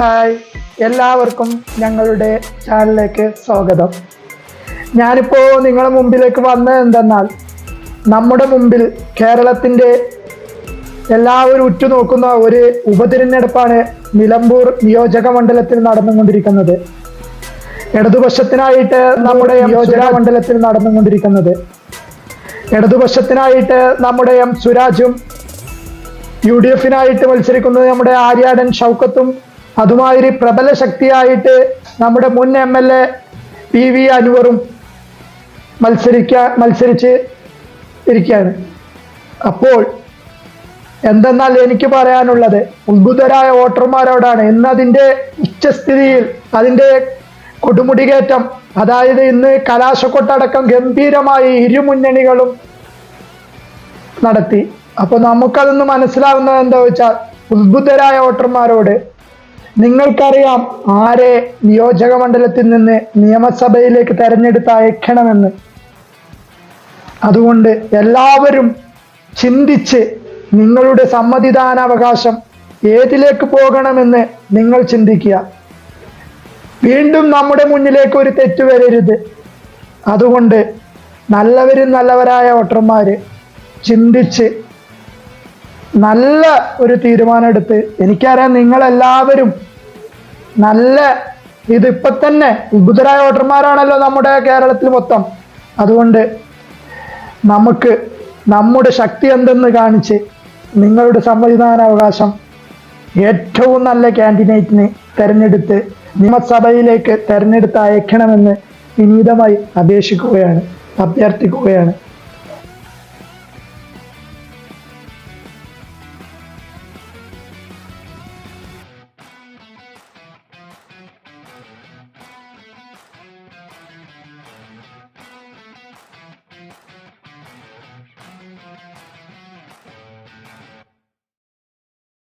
Hi. എല്ലാവർക്കും ഞങ്ങളുടെ ചാനലിലേക്ക് സ്വാഗതം. ഞാനിപ്പോൾ നിങ്ങളുടെ മുമ്പിലേക്ക് വന്നത് എന്തെന്നാൽ നമ്മുടെ മുമ്പിൽ കേരളത്തിന്റെ എല്ലാവരും ഉറ്റുനോക്കുന്ന ഒരു ഉപതിരഞ്ഞെടുപ്പാണ് നിലമ്പൂർ നിയോജക മണ്ഡലത്തിൽ നടന്നുകൊണ്ടിരിക്കുന്നത്. ഇടതുപക്ഷത്തിനായിട്ട് നമ്മുടെ നിയോജക മണ്ഡലത്തിൽ നടന്നുകൊണ്ടിരിക്കുന്നത്. ഇടതുപക്ഷത്തിനായിട്ട് നമ്മുടെ എം സുരാജും യു ഡി എഫിനായിട്ട് മത്സരിക്കുന്നത് നമ്മുടെ ആര്യാടൻ ഷൗക്കത്തും അതുമാതിരി പ്രബല ശക്തിയായിട്ട് നമ്മുടെ മുൻ M L A P V അൻവറും മത്സരിക്ക മത്സരിച്ച് ഇരിക്കുകയാണ്. അപ്പോൾ എന്തെന്നാൽ എനിക്ക് പറയാനുള്ളത് ഉത്ഭുതരായ വോട്ടർമാരോടാണ് ഇന്ന് അതിന്റെ ഉച്ചസ്ഥിതിയിൽ അതിന്റെ കൊടുമുടികേറ്റം അതായത് ഇന്ന് കലാശക്കൊട്ടടക്കം ഗംഭീരമായി ഇരുമുന്നണികളും നടത്തി. അപ്പോൾ നമുക്കതൊന്ന് മനസ്സിലാവുന്നത് എന്താ വെച്ചാൽ ഉത്ഭുതരായ വോട്ടർമാരോട് നിങ്ങൾക്കറിയാം ആരെ നിയോജക മണ്ഡലത്തിൽ നിന്ന് നിയമസഭയിലേക്ക് തെരഞ്ഞെടുത്ത് അയക്കണമെന്ന്. അതുകൊണ്ട് എല്ലാവരും ചിന്തിച്ച് നിങ്ങളുടെ സമ്മതിദാനാവകാശം ഏതിലേക്ക് പോകണമെന്ന് നിങ്ങൾ ചിന്തിക്കുക. വീണ്ടും നമ്മുടെ മുന്നിലേക്ക് ഒരു തെറ്റ് വരരുത്. അതുകൊണ്ട് നല്ലവരും നല്ലവരായ വോട്ടർമാർ ചിന്തിച്ച് നല്ല ഒരു തീരുമാനമെടുത്ത് എനിക്കറിയാം നിങ്ങളെല്ലാവരും നല്ല ഇത് ഇപ്പൊ തന്നെ ഉദ്ഭുതരായ വോട്ടർമാരാണല്ലോ നമ്മുടെ കേരളത്തിൽ മൊത്തം. അതുകൊണ്ട് നമുക്ക് നമ്മുടെ ശക്തി എന്തെന്ന് കാണിച്ച് നിങ്ങളുടെ സമ്മതിദാനാവകാശം ഏറ്റവും നല്ല കാൻഡിഡേറ്റിനെ തെരഞ്ഞെടുത്ത് നിയമസഭയിലേക്ക് തെരഞ്ഞെടുത്ത് അയക്കണമെന്ന് വിനീതമായി അപേക്ഷിക്കുകയാണ് അഭ്യർത്ഥിക്കുകയാണ്.